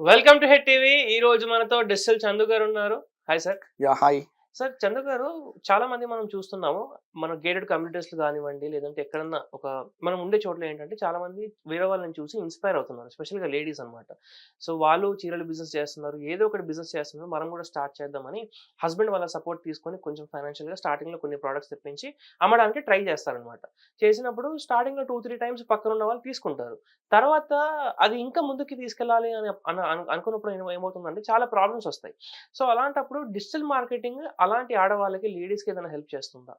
Welcome to head TV ఈ రోజు మనతో డిస్టల్ చందు గారు ఉన్నారు. Hi sir yeah hi sir Chandra garu చాలా మంది మనం చూస్తున్నాము. మన గేటెడ్ కమ్యూనిటీస్ కానివ్వండి లేదంటే ఎక్కడన్నా ఒక మనం ఉండే చోట్ల ఏంటంటే చాలా మంది వేరే వాళ్ళని చూసి ఇన్స్పైర్ అవుతున్నారు. స్పెషల్గా లేడీస్ అనమాట సో వాళ్ళు చీరలు బిజినెస్ చేస్తున్నారు. ఏదో ఒకటి బిజినెస్ చేస్తున్నారు. మనం కూడా స్టార్ట్ చేద్దామని హస్బెండ్ వాళ్ళ సపోర్ట్ తీసుకొని కొంచెం ఫైనాన్షియల్గా స్టార్టింగ్లో కొన్ని ప్రోడక్ట్స్ తెప్పించి అమ్మడానికి ట్రై చేస్తారనమాట చేసినప్పుడు స్టార్టింగ్లో టూ త్రీ టైమ్స్ పక్కన ఉన్న వాళ్ళు తీసుకుంటారు. తర్వాత అది ఇంకా ముందుకు తీసుకెళ్ళాలి అని అనుకున్నప్పుడు ఏమవుతుందంటే చాలా ప్రాబ్లమ్స్ వస్తాయి. సో అలాంటప్పుడు డిజిటల్ మార్కెటింగ్ అలాంటి ఆడవాళ్ళకి లేడీస్కి ఏదైనా హెల్ప్ చేస్తుందా?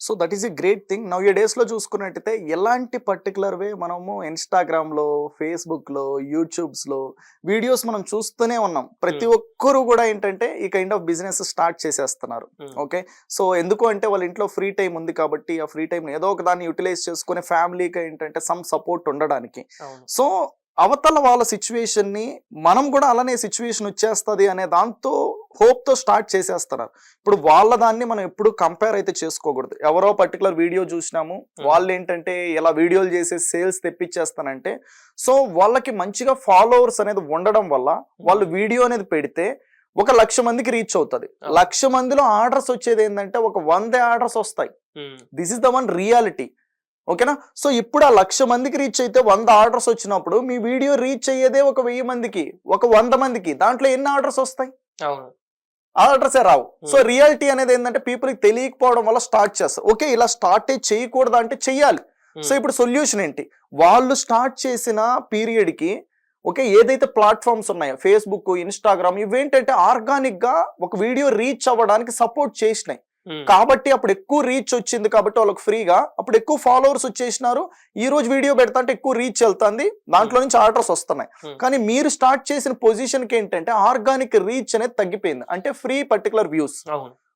So that is a great thing. Now ఈ డేస్లో చూసుకున్నట్టయితే ఎలాంటి పర్టికులర్ వే మనము ఇన్స్టాగ్రామ్లో ఫేస్బుక్లో యూట్యూబ్స్లో వీడియోస్ మనం చూస్తూనే ఉన్నాం. ప్రతి ఒక్కరు కూడా ఏంటంటే ఈ కైండ్ ఆఫ్ బిజినెస్ స్టార్ట్ చేసేస్తున్నారు. ఓకే. సో ఎందుకు అంటే వాళ్ళ ఇంట్లో ఫ్రీ టైం ఉంది కాబట్టి ఆ ఫ్రీ టైం ఏదో ఒక దాన్ని యూటిలైజ్ చేసుకునే ఫ్యామిలీకి ఏంటంటే సమ్ సపోర్ట్ ఉండడానికి. సో అవతల వాళ్ళ సిచ్యువేషన్ని మనం కూడా అలానే సిచ్యువేషన్ వచ్చేస్తుంది అనే దాంతో హోప్తో స్టార్ట్ చేసేస్తున్నారు. ఇప్పుడు వాళ్ళ దాన్ని మనం ఎప్పుడు కంపేర్ అయితే చేసుకోకూడదు. ఎవరో పర్టికులర్ వీడియో చూసినాము వాళ్ళు ఏంటంటే ఇలా వీడియోలు చేసే సేల్స్ తెప్పించేస్తానంటే సో వాళ్ళకి మంచిగా ఫాలోవర్స్ అనేది ఉండడం వల్ల వాళ్ళు వీడియో అనేది పెడితే ఒక లక్ష మందికి రీచ్ అవుతుంది. లక్ష మందిలో ఆర్డర్స్ వచ్చేది ఏంటంటే ఒక వంద ఆర్డర్స్ వస్తాయి. This is the one reality ఓకేనా? సో ఇప్పుడు ఆ లక్ష మందికి రీచ్ అయితే వంద ఆర్డర్స్ వచ్చినప్పుడు మీ వీడియో రీచ్ అయ్యేదే ఒక వెయ్యి మందికి ఒక వంద మందికి దాంట్లో ఎన్ని ఆర్డర్స్ వస్తాయి? అవును. ఆర్డర్సే రావు. So Hmm. రియాలిటీ అనేది ఏంటంటే పీపుల్కి తెలియకపోవడం వల్ల స్టార్ట్ చేస్తారు. ఓకే ఇలా స్టార్ట్ చేయకూడదు అంటే చెయ్యాలి. సో ఇప్పుడు సొల్యూషన్ ఏంటి? వాళ్ళు స్టార్ట్ చేసిన పీరియడ్కి ఓకే ఏదైతే ప్లాట్ఫామ్స్ ఉన్నాయో ఫేస్బుక్ ఇన్స్టాగ్రామ్ ఇవేంటంటే ఆర్గానిక్గా ఒక వీడియో రీచ్ అవ్వడానికి సపోర్ట్ చేసినాయి. కాబట్టి అప్పుడు ఎక్కువ రీచ్ వచ్చింది కాబట్టి వాళ్ళకి ఫ్రీగా అప్పుడు ఎక్కువ ఫాలోవర్స్ వచ్చేసినారు. ఈ రోజు వీడియో పెడతా అంటే ఎక్కువ రీచ్ వెళ్తుంది. దాంట్లో నుంచి ఆర్డర్స్ వస్తున్నాయి. కానీ మీరు స్టార్ట్ చేసిన పొజిషన్కి ఏంటంటే ఆర్గానిక్ రీచ్ అనేది తగ్గిపోయింది. అంటే ఫ్రీ పర్టికులర్ వ్యూస్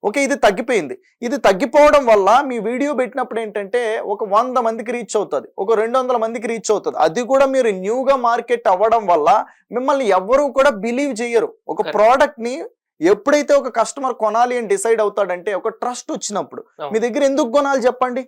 ఓకే ఇది తగ్గిపోయింది. ఇది తగ్గిపోవడం వల్ల మీ వీడియో పెట్టినప్పుడు ఏంటంటే ఒక వంద మందికి రీచ్ అవుతుంది. ఒక రెండు వందల మందికి రీచ్ అవుతుంది. అది కూడా మీరు న్యూగా మార్కెట్ అవ్వడం వల్ల మిమ్మల్ని ఎవ్వరూ కూడా బిలీవ్ చేయరు ఒక. ప్రోడక్ట్ని ఎప్పుడైతే ఒక కస్టమర్ కొనాలి అని డిసైడ్ అవుతాడంటే ఒక ట్రస్ట్ వచ్చినప్పుడు. మీ దగ్గర ఎందుకు కొనాలి చెప్పండి?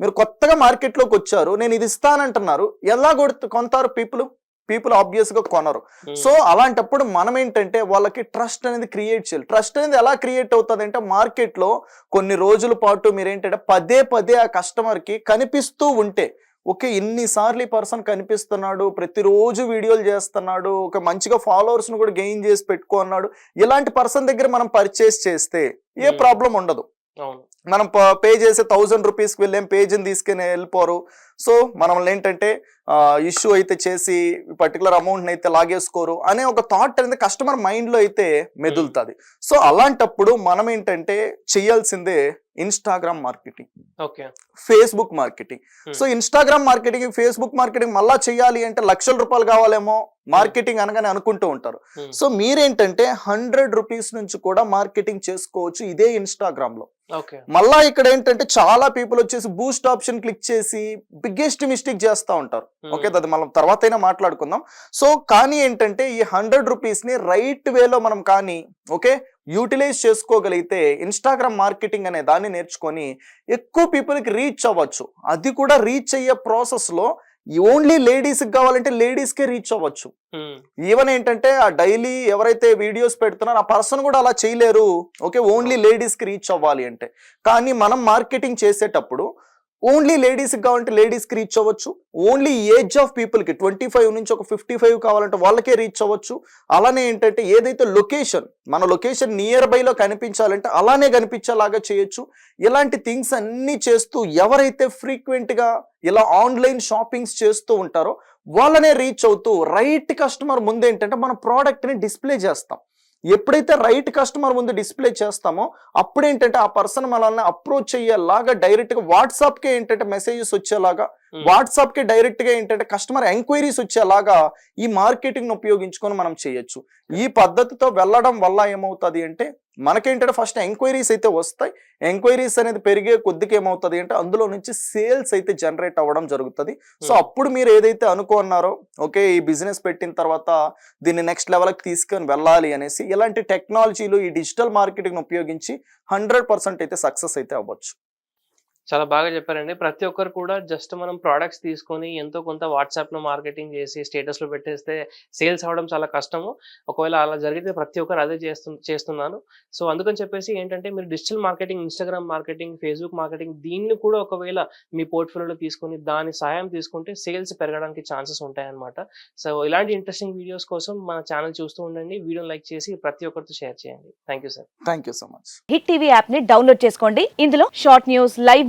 మీరు కొత్తగా మార్కెట్లోకి వచ్చారు నేను ఇది ఇస్తానంటున్నారు ఎలా కొడుతు కొంటారు పీపుల్? పీపుల్ ఆబ్వియస్గా కొనరు సో అలాంటప్పుడు మనం ఏంటంటే వాళ్ళకి ట్రస్ట్ అనేది క్రియేట్ చేయాలి. ట్రస్ట్ అనేది ఎలా క్రియేట్ అవుతుంది అంటే మార్కెట్లో కొన్ని రోజుల పాటు మీరు ఏంటంటే పదే పదే ఆ కస్టమర్కి కనిపిస్తూ ఉంటే ఓకే ఇన్నిసార్లు ఈ పర్సన్ కనిపిస్తున్నాడు ప్రతిరోజు వీడియోలు చేస్తున్నాడు ఒక మంచిగా ఫాలోవర్స్ను కూడా గెయిన్ చేసి పెట్టుకో అన్నాడు. ఇలాంటి పర్సన్ దగ్గర మనం పర్చేస్ చేస్తే ఏ. ప్రాబ్లం ఉండదు. మనం పే చేసే థౌజండ్ రూపీస్కి వెళ్ళేం పేజీని తీసుకుని వెళ్ళిపోరు. సో మనల్ని ఏంటంటే ఇష్యూ అయితే చేసి పర్టికులర్ అమౌంట్ని అయితే లాగేసుకోరు అనే ఒక థాట్ అనేది కస్టమర్ మైండ్లో అయితే మెదులుతుంది. సో అలాంటప్పుడు మనం ఏంటంటే చేయాల్సిందే Instagram marketing okay. Facebook marketing Hmm. So Instagram marketing Facebook marketing మళ్ళా చేయాలి అంటే లక్షల రూపాయలు కావాలేమో మార్కెటింగ్ అనగానే అనుకుంటూ ఉంటారు. ఉమ్, సో మీరేంటంటే హండ్రెడ్ రూపీస్ నుంచి కూడా మార్కెటింగ్ చేసుకోవచ్చు ఇదే ఇన్స్టాగ్రామ్లో. మళ్ళా ఇక్కడ ఏంటంటే చాలా పీపుల్ వచ్చేసి బూస్ట్ ఆప్షన్ క్లిక్ చేసి బిగ్గెస్ట్ మిస్టేక్ చేస్తూ ఉంటారు. ఓకే అది మనం తర్వాత అయినా మాట్లాడుకుందాం. సో కానీ ఏంటంటే ఈ హండ్రెడ్ రూపీస్ని రైట్ వేలో మనం కానీ ఓకే యూటిలైజ్ చేసుకోగలిగితే ఇన్స్టాగ్రామ్ మార్కెటింగ్ అనే దాన్ని నేర్చుకొని ఎక్కువ పీపుల్కి రీచ్ అవ్వచ్చు. అది కూడా రీచ్ అయ్యే ప్రాసెస్లో ఓన్లీ లేడీస్కి కావాలంటే లేడీస్కే రీచ్ అవ్వచ్చు. ఈవెన్ ఏంటంటే ఆ డైలీ ఎవరైతే వీడియోస్ పెడుతున్నారో ఆ పర్సన్ కూడా అలా చేయలేరు. ఓకే ఓన్లీ లేడీస్కి రీచ్ అవ్వాలి అంటే. కానీ మనం మార్కెటింగ్ చేసేటప్పుడు ఓన్లీ లేడీస్కి కావాలంటే లేడీస్కి రీచ్ అవ్వచ్చు. ఓన్లీ ఏజ్ ఆఫ్ పీపుల్కి ట్వంటీ ఫైవ్ నుంచి ఒక ఫిఫ్టీ ఫైవ్ కావాలంటే వాళ్ళకే రీచ్ అవ్వచ్చు. అలానే ఏంటంటే ఏదైతే లొకేషన్ మన లొకేషన్ నియర్ బైలో కనిపించాలంటే అలానే కనిపించేలాగా చేయొచ్చు. ఇలాంటి థింగ్స్ అన్నీ చేస్తూ ఎవరైతే ఫ్రీక్వెంట్గా ఇలా ఆన్లైన్ షాపింగ్స్ చేస్తూ ఉంటారో వాళ్ళనే రీచ్ అవుతూ రైట్ కస్టమర్ ముందేంటంటే మన ప్రోడక్ట్ని డిస్ప్లే చేస్తాం. ఎప్పుడైతే రైట్ కస్టమర్ ముందు డిస్ప్లే చేస్తామో అప్పుడు ఏంటంటే ఆ పర్సన్ మనల్ని అప్రోచ్ అయ్యేలాగా డైరెక్ట్గా వాట్సాప్కి ఏంటంటే మెసేజెస్ వచ్చేలాగా ఉమ్, వాట్సాప్కి డైరెక్ట్గా ఏంటంటే కస్టమర్ ఎంక్వైరీస్ వచ్చేలాగా ఈ మార్కెటింగ్ ఉపయోగించుకొని మనం చేయొచ్చు. ఈ పద్ధతితో వెళ్ళడం వల్ల ఏమవుతుంది అంటే మనకేంటంటే ఫస్ట్ ఎంక్వైరీస్ అయితే వస్తాయి. ఎంక్వైరీస్ అనేది పెరిగే కొద్దికి ఏమవుతుంది అంటే అందులో నుంచి సేల్స్ అయితే జనరేట్ అవ్వడం జరుగుతుంది. So Hmm. అప్పుడు మీరు ఏదైతే అనుకున్నారో ఓకే ఈ బిజినెస్ పెట్టిన తర్వాత దీన్ని నెక్స్ట్ లెవెల్కి తీసుకొని వెళ్ళాలి అనేసి ఇలాంటి టెక్నాలజీలు ఈ డిజిటల్ మార్కెటింగ్ ఉపయోగించి హండ్రెడ్ పర్సెంట్ అయితే సక్సెస్ అయితే అవ్వచ్చు. చాలా బాగా చెప్పారండి. ప్రతి ఒక్కరు కూడా జస్ట్ మనం ప్రొడక్ట్స్ తీసుకొని ఎంతో కొంత వాట్సాప్‌లో మార్కెటింగ్ చేసి స్టేటస్‌లో పెట్టేస్తే సేల్స్ అవ్వడం చాలా కష్టము. ఒకవేళ అలా జరిగితే ప్రతి ఒక్కరు అదే చేస్తు చేస్తున్నారు. సో, అందుకని చెప్పేసి ఏంటంటే మీరు digital marketing, Instagram marketing, Facebook marketing దీన్ని కూడా ఒకవేళ మీ పోర్ట్‌ఫోలియోలో తీసుకొని దాని సహాయం తీసుకుంటే సేల్స్ పెరగడానికి ఛాన్సెస్ ఉంటాయన్నమాట. సో, ఇలాంటి ఇంట్రెస్టింగ్ వీడియోస్ కోసం మన ఛానెల్ చూస్తూ ఉండండి. వీడియోని లైక్ చేసి ప్రతి ఒక్కరితో షేర్ చేయండి. Thank you sir. Thank you so much Hit TV యాప్ని డౌన్లోడ్ చేసుకోండి ఇందులో short news live